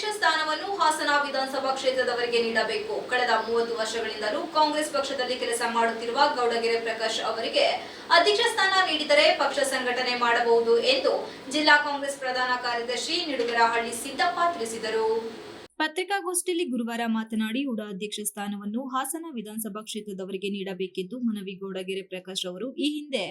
ಅಧ್ಯಕ್ಷ ಸ್ಥಾನವನ್ನು ಹಾಸನ ವಿಧಾನಸಭಾ ಕ್ಷೇತ್ರದವರಿಗೆ ನೀಡಬೇಕು. ಕಳೆದ ಮೂವತ್ತು ವರ್ಷಗಳಿಂದಲೂ ಕಾಂಗ್ರೆಸ್ ಪಕ್ಷದಲ್ಲಿ ಕೆಲಸ ಮಾಡುತ್ತಿರುವ ಗೌಡಗೆರೆ ಪ್ರಕಾಶ್ ಅವರಿಗೆ ಅಧ್ಯಕ್ಷ ಸ್ಥಾನ ನೀಡಿದರೆ ಪಕ್ಷ ಸಂಘಟನೆ ಮಾಡಬಹುದು ಎಂದು ಜಿಲ್ಲಾ ಕಾಂಗ್ರೆಸ್ ಪ್ರಧಾನ ಕಾರ್ಯದರ್ಶಿ ನಿಡುಗರಹಳ್ಳಿ ಸಿದ್ದಪ್ಪ ತಿಳಿಸಿದರು. ಪತ್ರಿಕಾಗೋಷ್ಠಿಯಲ್ಲಿ ಗುರುವಾರ ಮಾತನಾಡಿ ಉಡ ಅಧ್ಯಕ್ಷ ಸ್ಥಾನವನ್ನು ಹಾಸನ ವಿಧಾನಸಭಾ ಕ್ಷೇತ್ರದವರಿಗೆ ನೀಡಬೇಕೆಂದು ಮನವಿ ಗೌಡಗೆರೆ ಪ್ರಕಾಶ್ ಅವರು. ಈ ಹಿಂದೆ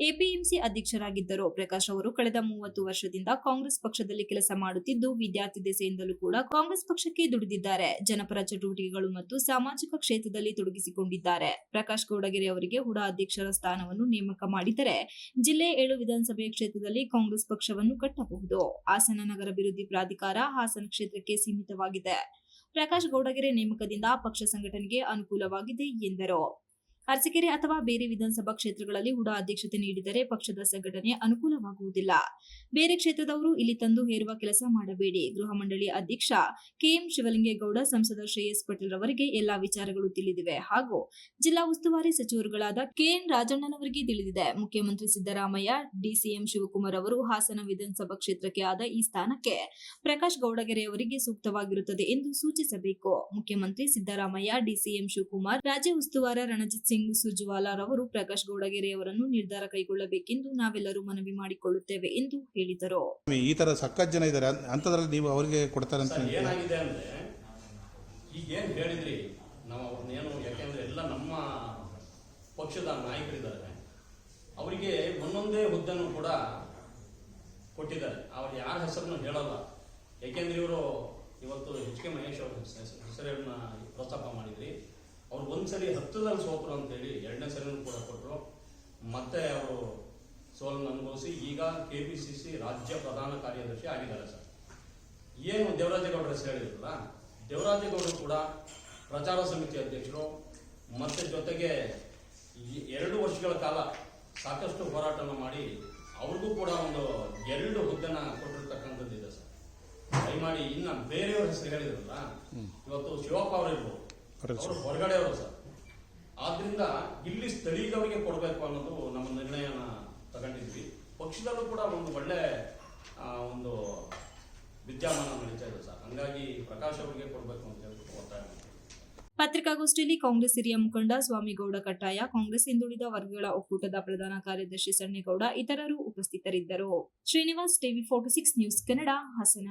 ಎಪಿಎಂಸಿ ಅಧ್ಯಕ್ಷರಾಗಿದ್ದರು. ಪ್ರಕಾಶ್ ಅವರು ಕಳೆದ ಮೂವತ್ತು ವರ್ಷದಿಂದ ಕಾಂಗ್ರೆಸ್ ಪಕ್ಷದಲ್ಲಿ ಕೆಲಸ ಮಾಡುತ್ತಿದ್ದು, ವಿದ್ಯಾರ್ಥಿ ದೆಸೆಯಿಂದಲೂ ಕೂಡ ಕಾಂಗ್ರೆಸ್ ಪಕ್ಷಕ್ಕೆ ದುಡಿದಿದ್ದಾರೆ. ಜನಪರ ಚಟುವಟಿಕೆಗಳು ಮತ್ತು ಸಾಮಾಜಿಕ ಕ್ಷೇತ್ರದಲ್ಲಿ ತೊಡಗಿಸಿಕೊಂಡಿದ್ದಾರೆ. ಪ್ರಕಾಶ್ ಗೌಡಗೆರೆ ಅವರಿಗೆ ಹುಡ ಅಧ್ಯಕ್ಷರ ಸ್ಥಾನವನ್ನು ನೇಮಕ ಮಾಡಿದರೆ ಜಿಲ್ಲೆ ಏಳು ವಿಧಾನಸಭೆ ಕ್ಷೇತ್ರದಲ್ಲಿ ಕಾಂಗ್ರೆಸ್ ಪಕ್ಷವನ್ನು ಕಟ್ಟಬಹುದು. ಹಾಸನ ನಗರ ಅಭಿವೃದ್ಧಿ ಪ್ರಾಧಿಕಾರ ಹಾಸನ ಕ್ಷೇತ್ರಕ್ಕೆ ಪ್ರಕಾಶ್ ಗೌಡಗೆರೆ ನೇಮಕದಿಂದ ಪಕ್ಷ ಸಂಘಟನೆಗೆ ಅನುಕೂಲವಾಗಿದೆ ಎಂದರು. ಅರಸೀಕೆರೆ ಅಥವಾ ಬೇರೆ ವಿಧಾನಸಭಾ ಕ್ಷೇತ್ರಗಳಲ್ಲಿ ಹುಡಾ ಅಧ್ಯಕ್ಷತೆ ನೀಡಿದರೆ ಪಕ್ಷದ ಸಂಘಟನೆ ಅನುಕೂಲವಾಗುವುದಿಲ್ಲ. ಬೇರೆ ಕ್ಷೇತ್ರದವರು ಇಲ್ಲಿ ತಂದು ಹೇರುವ ಕೆಲಸ ಮಾಡಬೇಡಿ. ಗೃಹ ಮಂಡಳಿ ಅಧ್ಯಕ್ಷ ಕೆಎಂ ಶಿವಲಿಂಗೇಗೌಡ, ಸಂಸದ ಶ್ರೇಯಸ್ ಪಟೇಲ್ ಅವರಿಗೆ ಎಲ್ಲಾ ವಿಚಾರಗಳು ತಿಳಿದಿವೆ. ಹಾಗೂ ಜಿಲ್ಲಾ ಉಸ್ತುವಾರಿ ಸಚಿವರುಗಳಾದ ಕೆಎನ್ ರಾಜಣ್ಣನವರಿಗೆ ತಿಳಿದಿದೆ. ಮುಖ್ಯಮಂತ್ರಿ ಸಿದ್ದರಾಮಯ್ಯ, ಡಿಸಿಎಂ ಶಿವಕುಮಾರ್ ಅವರು ಹಾಸನ ವಿಧಾನಸಭಾ ಕ್ಷೇತ್ರಕ್ಕೆ ಆದ ಈ ಸ್ಥಾನಕ್ಕೆ ಪ್ರಕಾಶ್ ಗೌಡಗೆರೆ ಅವರಿಗೆ ಸೂಕ್ತವಾಗಿರುತ್ತದೆ ಎಂದು ಸೂಚಿಸಬೇಕು. ಮುಖ್ಯಮಂತ್ರಿ ಸಿದ್ದರಾಮಯ್ಯ, ಡಿಸಿಎಂ ಶಿವಕುಮಾರ್, ರಾಜ್ಯ ಉಸ್ತುವಾರ ರಣಜಿತ್ ಸಿಂಗ್ ಸುಜ್ವಾಲಾರ್ ಅವರು ಪ್ರಕಾಶ್ ಗೌಡಗೆರೆ ಅವರನ್ನು ನಿರ್ಧಾರ ಕೈಗೊಳ್ಳಬೇಕೆಂದು ನಾವೆಲ್ಲರೂ ಮನವಿ ಮಾಡಿಕೊಳ್ಳುತ್ತೇವೆ ಎಂದು ಹೇಳಿದರು. ಈ ತರ ಸಕ್ಕತ್ ಜನ ಇದ್ದಾರೆ. ಅಂತದ್ರಲ್ಲಿ ನೀವು ಅವರಿಗೆ ಕೊಡ್ತಾರೆ ಅಂತ ಏನಾಗಿದೆ ಅಂದ್ರೆ ಈಗೇನು ಹೇಳಿದ್ರಿ ನಾವು ಅವ್ರನ್ನೇನು ಯಾಕೆಂದ್ರೆ ಎಲ್ಲ ನಮ್ಮ ಪಕ್ಷದ ನಾಯಕರಿದ್ದಾರೆ. ಅವರಿಗೆ ಒಂದೊಂದೇ ಹುದ್ದೆನೂ ಕೂಡ ಕೊಟ್ಟಿದ್ದಾರೆ. ಅವ್ರು ಯಾರ ಹೆಸರನ್ನು ಹೇಳಲ್ಲ. ಯಾಕೆಂದ್ರೆ ಇವರು ಇವತ್ತು ಎಚ್ ಕೆ ಮಹೇಶ್ ಅವ್ರ ಹೆಸ- ಹೆಸರನ್ನ ಪ್ರಸ್ತಾಪ ಮಾಡಿದ್ರಿ. ಅವ್ರು ಒಂದ್ಸರಿ ಹತ್ತದಲ್ಲಿ ಸೋತರು ಅಂತೇಳಿ ಎರಡನೇ ಸರಿನೂ ಕೂಡ ಕೊಟ್ಟರು ಮತ್ತೆ ಅವರು ಸೋಲನ್ನು ಅನುಭವಿಸಿ ಈಗ ಕೆ ಪಿ ಸಿ ಸಿ ರಾಜ್ಯ ಪ್ರಧಾನ ಕಾರ್ಯದರ್ಶಿ ಆಗಿದ್ದಾರೆ ಸರ್. ಏನು ದೇವರಾಜೇಗೌಡರ ಹೆಸರು ಹೇಳಿದ್ರಲ್ಲ ದೇವರಾಜೇಗೌಡರು ಕೂಡ ಪ್ರಚಾರ ಸಮಿತಿ ಅಧ್ಯಕ್ಷರು. ಮತ್ತೆ ಜೊತೆಗೆ ಎರಡು ವರ್ಷಗಳ ಕಾಲ ಸಾಕಷ್ಟು ಹೋರಾಟವನ್ನು ಮಾಡಿ ಅವ್ರಿಗೂ ಕೂಡ ಒಂದು ಎರಡು ಹುದ್ದೆನ ಕೊಟ್ಟಿರ್ತಕ್ಕಂಥದ್ದಿದೆ ಸರ್. ದಯಮಾಡಿ ಇನ್ನ ಬೇರೆಯವ್ರ ಹೆಸರು ಹೇಳಿದ್ರಲ್ಲ ಇವತ್ತು ಶಿವಪ್ಪ ಅವರಿರ್ಬೋದು ಹೊರಗಡೆ ಅವರು ಸರ್. ಆದ್ರಿಂದ ಇಲ್ಲಿ ಸ್ಥಳೀಯವರಿಗೆ ಕೊಡಬೇಕು ಅನ್ನೋದು ನಮ್ಮ ನಿರ್ಣಯನ ತಗೊಂಡಿದ್ವಿ. ಪಕ್ಷದಲ್ಲೂ ಕೂಡ ಒಂದು ಒಳ್ಳೆ ಒಂದು ವಿದ್ಯಮಾನ ನಡೀತಾ ಇದೆ ಸರ್. ಹಂಗಾಗಿ ಪ್ರಕಾಶ್ ಅವರಿಗೆ ಕೊಡಬೇಕು ಅಂತ ಹೇಳ್ಬಿಟ್ಟು ಒತ್ತಾಯ ಪತ್ರಿಕಾಗೋಷ್ಠಿಯಲ್ಲಿ ಕಾಂಗ್ರೆಸ್ ಹಿರಿಯ ಮುಖಂಡ ಸ್ವಾಮಿಗೌಡ ಕಟ್ಟಾಯ ಕಾಂಗ್ರೆಸ್ ಹಿಂದುಳಿದ ವರ್ಗಗಳ ಒಕ್ಕೂಟದ ಪ್ರಧಾನ ಕಾರ್ಯದರ್ಶಿ ಸಣ್ಣೇಗೌಡ ಇತರರು ಉಪಸ್ಥಿತರಿದ್ದರು. Srinivas TV forty six news Kannada Hassan.